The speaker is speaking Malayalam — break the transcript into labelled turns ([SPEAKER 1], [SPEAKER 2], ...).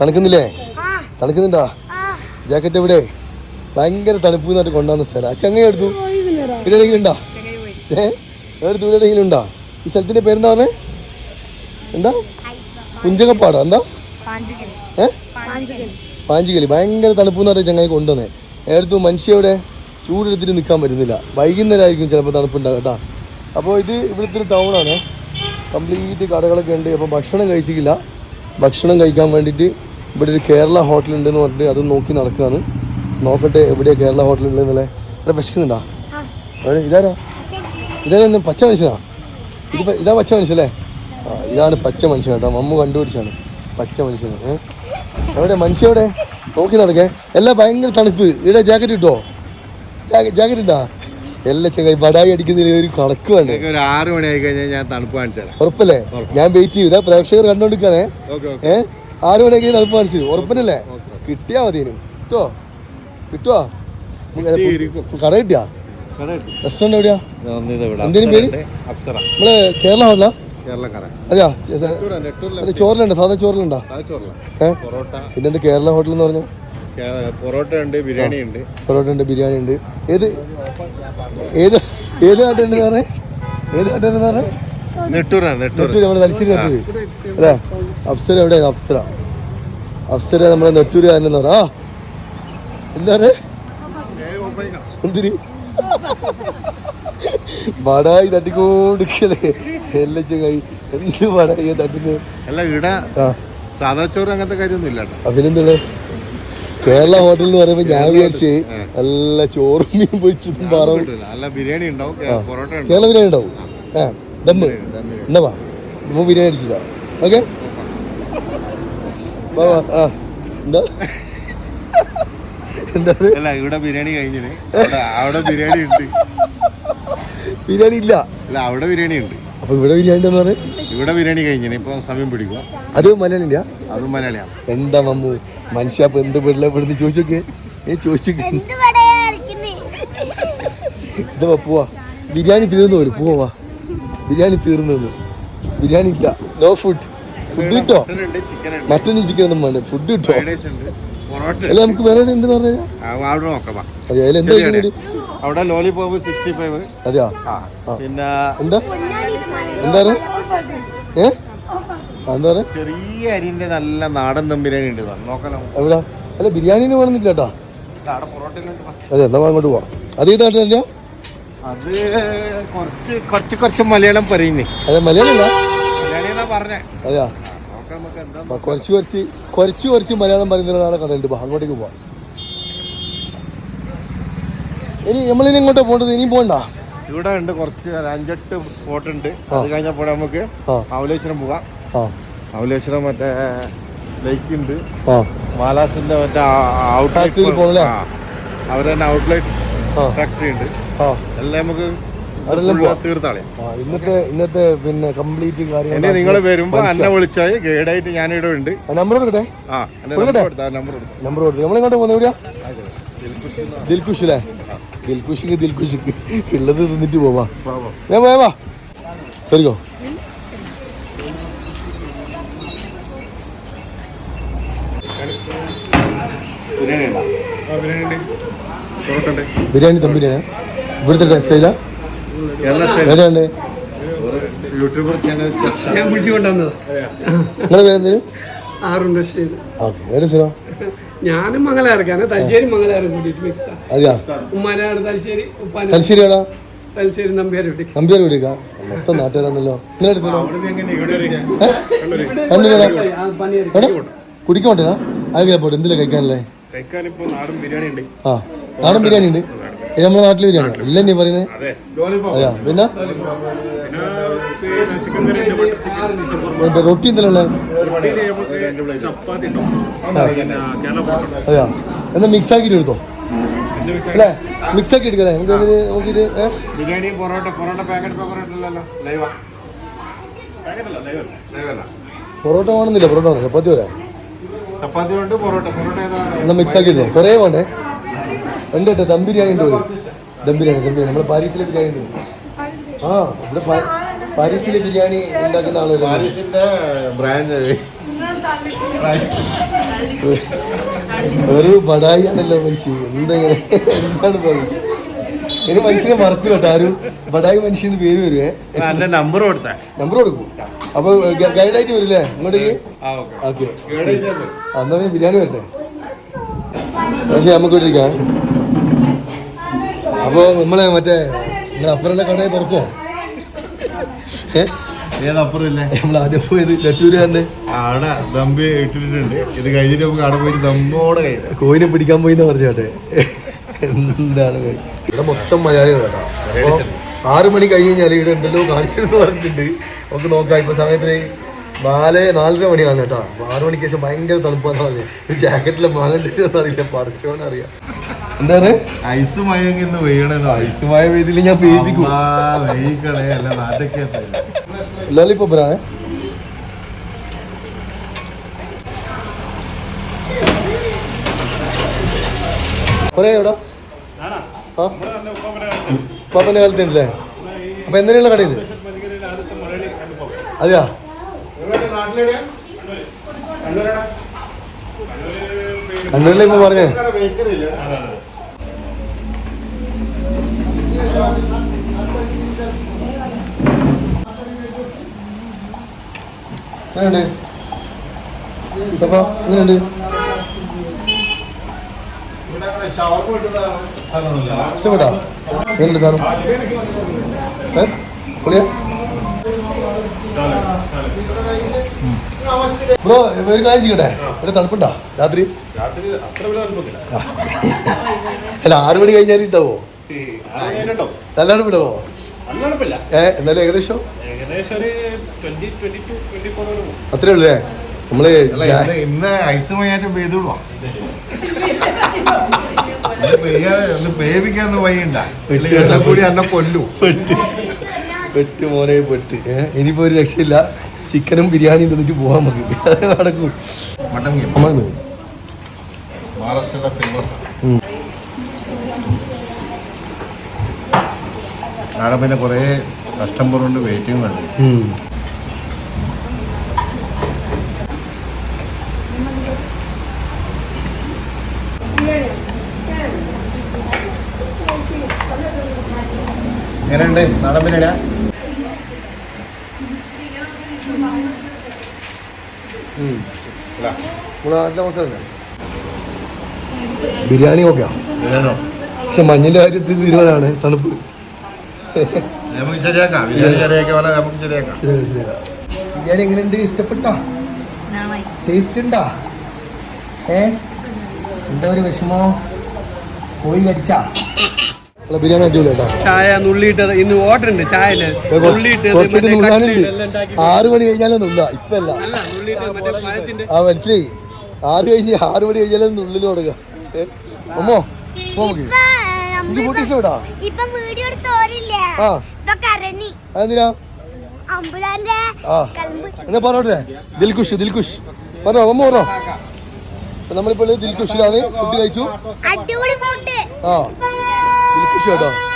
[SPEAKER 1] തണുക്കുന്നില്ലേ? തണുക്കുന്നുണ്ടോ? ജാക്കറ്റ് എവിടെ? ഭയങ്കര തണുപ്പ് എന്നിട്ട് കൊണ്ടുവന്ന സ്ഥലം. അച്ഛങ്ങ ചങ്ങ എടുത്തു? ഇവിടെ എവിടെയെങ്കിലും ഉണ്ടോ ഏ? എടുത്തു? ഇവിടെ എവിടെയെങ്കിലും ഉണ്ടോ ഈ സ്ഥലത്തിന്റെ പേരെന്താ പറഞ്ഞേ? എന്താ? കുഞ്ചകപ്പാടോ? എന്താ? ഏ?
[SPEAKER 2] പാഞ്ചിക്കൽ
[SPEAKER 1] ഭയങ്കര തണുപ്പ് എന്ന് പറഞ്ഞ ചങ്ങായി കൊണ്ടുവന്നേ. എടുത്തു? മനുഷ്യവിടെ ചൂടെടുത്തിട്ട് നിൽക്കാൻ പറ്റുന്നില്ല. വൈകുന്നേരമായിരിക്കും ചിലപ്പോൾ തണുപ്പുണ്ടാകും കേട്ടോ. അപ്പോൾ ഇത് ഇവിടുത്തെ ഒരു ടൗണാണ്. കംപ്ലീറ്റ് കടകളൊക്കെ ഉണ്ട്. അപ്പോൾ ഭക്ഷണം കഴിച്ചിട്ടില്ല. ഭക്ഷണം കഴിക്കാൻ വേണ്ടിയിട്ട് ഇവിടെ ഒരു കേരള ഹോട്ടൽ ഉണ്ടെന്ന് പറഞ്ഞിട്ട് അത് നോക്കി നടക്കുകയാണ്. നോക്കട്ടെ എവിടെയാണ് കേരള ഹോട്ടൽ ഉള്ളതെന്നല്ലേ വിശക്കുന്നുണ്ടാ? ഇതാരാ? ഇതാരാ എന്നെ പച്ച മനുഷ്യനാ? ഇത് ഇതാ പച്ച മനുഷ്യല്ലേ ആ ഇതാണ് പച്ച മനുഷ്യൻ കേട്ടോ. മമ്മു കണ്ടുപിടിച്ചാണ്. പച്ച മനുഷ്യൻ. എവിടെ? മനുഷ്യ എവിടെ? നോക്കി നടക്കേ. എല്ലാം ഭയങ്കര തണുപ്പ്. ഇവിടെ ജാക്കറ്റ് കിട്ടോ ജാക്കറ്റ് ഇട്ടാ? എല്ലാ ചെങ്ങായി ബടായി അടിക്കുന്നതിൽ ഒരു കണക്ക് വേണ്ടേ?
[SPEAKER 3] ഒരു ആറ് മണിയായി ആയി കഴിഞ്ഞാൽ ഞാൻ തണുപ്പ് കാണിച്ചാൽ
[SPEAKER 1] ഉറപ്പല്ലേ? ഞാൻ വെയിറ്റ് ചെയ്യും. ഇതാ പ്രേക്ഷകർ
[SPEAKER 3] കണ്ടുകൊണ്ടിരിക്കാനേ
[SPEAKER 1] ഏഹ് ആറ് മണിയൊക്കെ തണുപ്പ് കാണിച്ചു ഉറപ്പിനല്ലേ? കിട്ടിയാ മതി കിട്ടോ? കിട്ടുവാ? കട കിട്ടിയാ? റെസ്റ്റോറന്റ് എവിടെയാ? എന്തേലും പേര്? നമ്മൾ കേരള ഹോട്ടലാ? അതെയാ? ചോറിലുണ്ടോ സാധാ ചോറിലുണ്ടോ?
[SPEAKER 3] ചോറില്ല
[SPEAKER 1] ഏ?
[SPEAKER 3] പൊറോട്ട.
[SPEAKER 1] പിന്നെ എന്റെ കേരള ഹോട്ടൽ എന്ന്
[SPEAKER 3] പറഞ്ഞു? പൊറോട്ട ഉണ്ട് ബിരിയാണി ഉണ്ട്.
[SPEAKER 1] പൊറോട്ട ഉണ്ട് ബിരിയാണി ഉണ്ട്. ഏത്? ഏത്? ഏത് പറഞ്ഞേ? ഏത് പറഞ്ഞേ?
[SPEAKER 3] നെട്ടൂരാണ് നെട്ടൂർ
[SPEAKER 1] നമ്മുടെ തലശ്ശേരി നെട്ടൂര്. അല്ലേ? അപ്സര എവിടെ അപ്സര അപ്സര നമ്മളെ നെട്ടൂരുകാരനെന്ന് പറ. ആ. എന്താ പറയാ? എന്തിന്? ബടായി തട്ടിക്കൊണ്ടിരിക്കലേ എല്ലാ ചെങ്ങായി എന്ത് ബടായി തട്ടുന്നത്
[SPEAKER 3] അല്ല ഇവിടെ സാധാ ചോറ് അങ്ങനത്തെ കാര്യമൊന്നും ഇല്ല
[SPEAKER 1] കേരള ഹോട്ടൽ എന്ന് പറയുമ്പോൾ ഞാൻ വിചാരിച്ച് നല്ല ചോറും മീൻ പൊരിച്ചതും പറവും.
[SPEAKER 3] ബിരിയാണി ഉണ്ടാവും
[SPEAKER 1] കേരള ബിരിയാണി ഉണ്ടാവും. ഏ ദമ്മ്.
[SPEAKER 3] ദം ബിരിയാണി.
[SPEAKER 1] എന്നാ വാ. നമുക്ക് ബിരിയാണി അടിച്ചില്ല ഓക്കെ? എന്താ?
[SPEAKER 3] അല്ല ഇവിടെ ബിരിയാണി കഴിഞ്ഞത് അവിടെ ബിരിയാണി ഉണ്ട്.
[SPEAKER 1] ബിരിയാണി ഇല്ല
[SPEAKER 3] അല്ല അവിടെ ബിരിയാണി ഉണ്ട്.
[SPEAKER 1] അപ്പൊ ഇവിടെ ബിരിയാണി എന്ന് പറഞ്ഞാൽ
[SPEAKER 3] ഇവിടെ ബിരിയാണി കഴിഞ്ഞിന് ഇപ്പൊ സമയം പിടിക്കും
[SPEAKER 1] അത് മലയാളില്ല
[SPEAKER 3] അതും മലയാളിയാണ്
[SPEAKER 1] എന്താ മമ്മു? മനുഷ്യ അപ്പൊ എന്ത് വീട്ടിലെ ഇവിടുന്ന് ചോദിച്ചോക്കെ? ഏ ചോദിച്ചോക്കെ. ഇത് പോവാ. ബിരിയാണി തീർന്നു വരും പോവാ. ബിരിയാണി തീർന്നു. ബിരിയാണി ഇല്ല. നോ ഫുഡ് ഫുഡ് കിട്ടോ. മട്ടൺ ചിക്കൻ ഒന്നും വേണ്ട. ഫുഡ് കിട്ടോ? അല്ല നമുക്ക് വേറെ ഉണ്ട്
[SPEAKER 3] ആ, അവിടെ
[SPEAKER 1] എന്താ
[SPEAKER 3] ലോലിപോപ്പ് സിക്സ്റ്റി ഫൈവ്
[SPEAKER 1] അതെയാ?
[SPEAKER 3] പിന്നെ
[SPEAKER 1] എന്താ? എന്താ ഏ? എന്താ പറയാ
[SPEAKER 3] ചെറിയ അരിന്റെ നല്ല നാടൻ ദം ബിരിയാണി ഉണ്ട്. നോക്കാലോ
[SPEAKER 1] അല്ല ബിരിയാണിന് വേണമെന്നില്ല കേട്ടോ. അതെ എന്നാ അങ്ങോട്ട് പോവാം അത് ചെയ്താട്ടല്ല
[SPEAKER 3] അത് കുറച്ച് കുറച്ച് കുറച്ച് മലയാളം പറയുന്നേ.
[SPEAKER 1] അതെ
[SPEAKER 3] മലയാളം പറഞ്ഞേ.
[SPEAKER 1] അതെയാ? കുറച്ച് കുറച്ച് കുറച്ച് കുറച്ച് മലയാളം പറയുന്ന ഒരാളെ കണ്ടിട്ട് പോവാം അങ്ങോട്ടേക്ക് പോവാം. ഇനി നമ്മളിനി ഇങ്ങോട്ട് പോകേണ്ടത്? ഇനിയും പോകണ്ട?
[SPEAKER 3] ഇവിടെ ഉണ്ട് കുറച്ച് അഞ്ചെട്ട് സ്പോട്ട് ഉണ്ട്. അത് കഴിഞ്ഞപ്പോൾ നമുക്ക് അവലേശ്വരം പോകാം. അവലേശ്വരം മറ്റേ ലേക്ക് ഉണ്ട്. മാലാസിന്റെ മറ്റേ
[SPEAKER 1] ഔട്ട്ലെറ്റ്?
[SPEAKER 3] അവരെ ഔട്ട്ലെറ്റ് ഫാക്ടറി ഉണ്ട്. എല്ലാം നമുക്ക്
[SPEAKER 1] അവിടെല്ലാം
[SPEAKER 3] full
[SPEAKER 1] പോവാം.
[SPEAKER 3] തീർത്താളെ
[SPEAKER 1] ആ ഇന്നത്തെ ഇന്നത്തെ പിന്നെ കംപ്ലീറ്റ്
[SPEAKER 3] കാര്യം
[SPEAKER 1] എന്നെ
[SPEAKER 3] നിങ്ങൾ വരുമ്പോ എന്നെ വിളിച്ചാൽ ഗൈഡായിട്ട് ഇവിടെ ഉണ്ട്.
[SPEAKER 1] നമ്പർ എടുക്കട്ടെ
[SPEAKER 3] ആ
[SPEAKER 1] കൊടുക്കട്ടെ?
[SPEAKER 3] നമ്പർ നമ്പർ കൊടുത്തു.
[SPEAKER 1] നമ്പർ ഇങ്ങോട്ട് നമ്മളെങ്ങോട്ട് പോകുന്നത് എവിടെയാ? ദിൽഖുഷ് അല്ലേ ദിൽഖുഷിക്ക് ദിൽഖുഷിക്ക് ഉള്ളത് തിന്നിട്ട് പോവാ. ഞാൻ പോയവാ വാ. കയറിക്കോ
[SPEAKER 3] ബിരിയാണി
[SPEAKER 1] ദം ബിരിയാണി. ഇവിടുത്തെ സ്റ്റൈലാ
[SPEAKER 3] യൂട്യൂബർ ചാനൽ ചർച്ച.
[SPEAKER 4] ഞാൻ പിടിച്ചു കൊണ്ടുവന്നത്
[SPEAKER 1] നിങ്ങളെ പേരെന്തേലും
[SPEAKER 4] ആറും റഷീദ്.
[SPEAKER 1] ഓക്കെ എവിടെ സ്ഥലം?
[SPEAKER 4] ഞാനും മംഗലാർക്കാണ് തലശ്ശേരി മംഗലാരം കൂടിയിട്ട് മിക്സാ
[SPEAKER 1] അതെയാ?
[SPEAKER 4] ഉമ്മാനാട് തലശ്ശേരി ഉപ്പാന
[SPEAKER 1] തലശ്ശേരി എവിടാ?
[SPEAKER 4] തലശ്ശേരി നമ്പ്യാർ
[SPEAKER 1] നമ്പ്യാർ മൊത്തം നാട്ടുകാരാന്നല്ലോ പറ്റില്ല അത് കേട്ടോ എന്തിലാ കഴിക്കാനല്ലേ
[SPEAKER 5] നാടൻ ബിരിയാണി ഉണ്ട്
[SPEAKER 1] ആ നാടൻ ബിരിയാണി ഉണ്ട് ഇത് നമ്മുടെ നാട്ടിൽ ബിരിയാണി ഇല്ല നീ പറയുന്നത് അതെയാ? പിന്നെ?
[SPEAKER 5] പിന്നെ പിന്നെ ചിക്കൻ കറി ഉണ്ട് ബട്ടർ ചിക്കൻ
[SPEAKER 1] മറ്റേ റൊട്ടി അതെയാ? എന്നാ മിക്സ് ആക്കിയിട്ട് എടുത്തോ?
[SPEAKER 5] പിന്നെ മിക്സ്
[SPEAKER 1] അല്ലേ? മിക്സ് ആക്കി എടുക്കല്ലേ നമുക്ക് ഇതിന് നോക്കിയിട്ട്
[SPEAKER 3] ബിരിയാണി പൊറോട്ട പൊറോട്ട പാക്കറ്റ് പൊറോട്ട ഇല്ലല്ലോ ലൈവാ.
[SPEAKER 5] പാക്കറ്റല്ല ലൈവല്ല
[SPEAKER 3] ലൈവല്ല
[SPEAKER 1] പൊറോട്ട വേണമെന്നില്ല. പൊറോട്ട വേണം? ചപ്പാത്തി വരാം
[SPEAKER 3] ചപ്പാത്തി ഉണ്ട് പൊറോട്ട. പൊറോട്ട
[SPEAKER 1] എന്നാ മിക്സ് ആക്കി എടുത്തോ. കുറേ വേണ്ടേ? ഉണ്ട് കേട്ടോ ദം ബിരിയാണി ഉണ്ട് ദം ബിരിയാണി ദം ബിരിയാണി. നമ്മുടെ പാരീസിലെ ബിരിയാണി ഉണ്ട്. ആ ഇവിടെ പാരീസിലെ ബിരിയാണി ഉണ്ടാക്കുന്ന ആളൊരു
[SPEAKER 3] പാരീസിന്റെ ബ്രാഞ്ച്.
[SPEAKER 1] ഒരു ബടായി ആണല്ലോ മനുഷ്യൻ എന്തെങ്ങനെ? എന്താണ് പറയുന്നത് ഇനി മനുഷ്യനെ മറക്കൂല കേട്ടോ ആരും. ബടായി മനുഷ്യന്ന് പേര് വരുവേ
[SPEAKER 3] എന്റെ നമ്പർ കൊടുത്ത.
[SPEAKER 1] നമ്പർ കൊടുക്കും. അപ്പൊ ഗൈഡായിട്ട് വരില്ലേ? ഇങ്ങോട്ടേക്ക്?
[SPEAKER 3] ഓക്കെ.
[SPEAKER 1] അന്നവന് എന്നാ ബിരിയാണി വരട്ടെ. പക്ഷെ നമുക്ക് ഇട്ടിരിക്കാം അപ്പൊ നമ്മളെ മറ്റേ നിങ്ങളെ അപ്പുറല്ല കടയിൽ
[SPEAKER 3] തുറക്കോ ഏതപ്പുറല്ലേ
[SPEAKER 1] നമ്മൾ ആദ്യം പോയത് നെട്ടൂരുകാരനെ
[SPEAKER 3] അവിടെ ദമ്പ് ഇട്ടിട്ടുണ്ട്. ഇത് കഴിഞ്ഞിട്ട് നമുക്ക് അവിടെ പോയിട്ട് ദമ്പോടെ കഴിഞ്ഞു
[SPEAKER 1] കോയിനെ പിടിക്കാൻ പോയി എന്ന് പറഞ്ഞോട്ടെ എന്താണ്? ഇവിടെ മൊത്തം മലയാളികൾ കേട്ടോ. ആറ് മണി കഴിഞ്ഞ് കഴിഞ്ഞാൽ ഇവിടെ എന്തെല്ലോ കാണിച്ചിരുന്നു പറഞ്ഞിട്ടുണ്ട്. നമുക്ക് നോക്കാം ഇപ്പൊ സമയത്തിന് നാല് നാലര മണിയാണ് കേട്ടോ. ആറു മണിക്ക് ശേഷം ഭയങ്കര തണുപ്പാന്ന് പറഞ്ഞു. ജാക്കറ്റിലെ മാങ്ങണ്ടെന്ന് അറിയില്ല. പടച്ചോനെ അറിയാം. എന്താണ്
[SPEAKER 3] ഐസ് മഴ ഇന്ന് വീണെന്ന് ഐസ്
[SPEAKER 1] മഴ വേദിയിൽ ഞാൻ
[SPEAKER 3] നാട്ടൊക്കെ
[SPEAKER 1] ലോലിപ്പോപ്പരാണ് കുറേ എവിടെ ആ? പാപ്പന്റെ കാലത്ത് ഉണ്ടല്ലേ? അപ്പൊ എന്തിനുള്ള കണ്ണൂരിലെ ഇപ്പൊ പറഞ്ഞേ. എങ്ങനെയുണ്ട് ഇഷ്ടപ്പെട്ടാ? എങ്ങനെയുണ്ട് സാധനം? ഏ? പൊളിയാ? ബ്രോ ഒരു കാര്യം ചെയ്യട്ടെ? ഇവിടെ തണുപ്പുണ്ടോ? രാത്രി? അല്ല ആറു മണി കഴിഞ്ഞാൽ ഉണ്ടാവോ നല്ല
[SPEAKER 5] തണുപ്പില്ല.
[SPEAKER 1] ഏ എന്നാലും ഏകദേശം? അത്രേ ഉള്ളൂ അല്ലേ?
[SPEAKER 3] നമ്മൾ ഇന്ന് ഐസ് മയാറ്റം പെയ്തോളൂ പേവിക്കാന്ന് കൂടി എന്നെ കൊല്ലു.
[SPEAKER 1] പെട്ട്. പെട്ട് മോനെ പെട്ട്. ഇനിയിപ്പോ ഒരു രക്ഷയില്ല. ചിക്കനും ബിരിയാണിയും തന്നിട്ട് പോവാൻ നമുക്ക് അത് നടക്കും.
[SPEAKER 3] മട്ടൻ മഹാരാഷ്ട്രയുടെ ഫേമസ്. അവിടെ പിന്നെ കുറേ കസ്റ്റമർ ഉണ്ട് വെയിറ്റിംഗ് ഉണ്ട്. എങ്ങനെയുണ്ട്? നാടൻ ബിരിയാണിയാ
[SPEAKER 1] ബിരിയാണി ഓക്കെയാ? പക്ഷെ മഞ്ഞിന്റെ കാര്യത്തിൽ തീരുമാനമാണ് തണുപ്പ്.
[SPEAKER 3] നമുക്ക് ശരിയാക്കാം. ബിരിയാണി ശരിയാക്കിയ പോലെ നമുക്ക് ശരിയാക്കാം.
[SPEAKER 1] ശരി, ശരി. ബിരിയാണി എങ്ങനെയുണ്ട്? ഇഷ്ടപ്പെട്ടാ? ടേസ്റ്റ് ഉണ്ടാ? ഏ? എന്താ ഒരു വിഷമോ? പോയി കടിച്ചാ? ബിരിയാണി അടിപൊളി കേട്ടോ
[SPEAKER 4] ചായ നുള്ളിയിട്ടത് ഇന്ന് ഓർഡർ ഉണ്ട് ചായ
[SPEAKER 1] നുള്ളാനുണ്ട് ആറ് മണി ആ മനസ്സിലായി. ആറ് കഴിഞ്ഞ് ആറ് മണി കഴിഞ്ഞാലും തുടങ്ങുക? അമ്മോ നമുക്ക് എനിക്ക് ആ. അതെന്തിനാ? എന്നാ പറഞ്ഞോട്ടെ ദിൽഖുഷ് ദിൽഖുഷ്. പറഞ്ഞോ അമ്മ പറഞ്ഞോ? നമ്മളിപ്പോൾ ദിൽഖുഷിലാണ്. ഫുഡ് കഴിച്ചു. ആ. 不晓得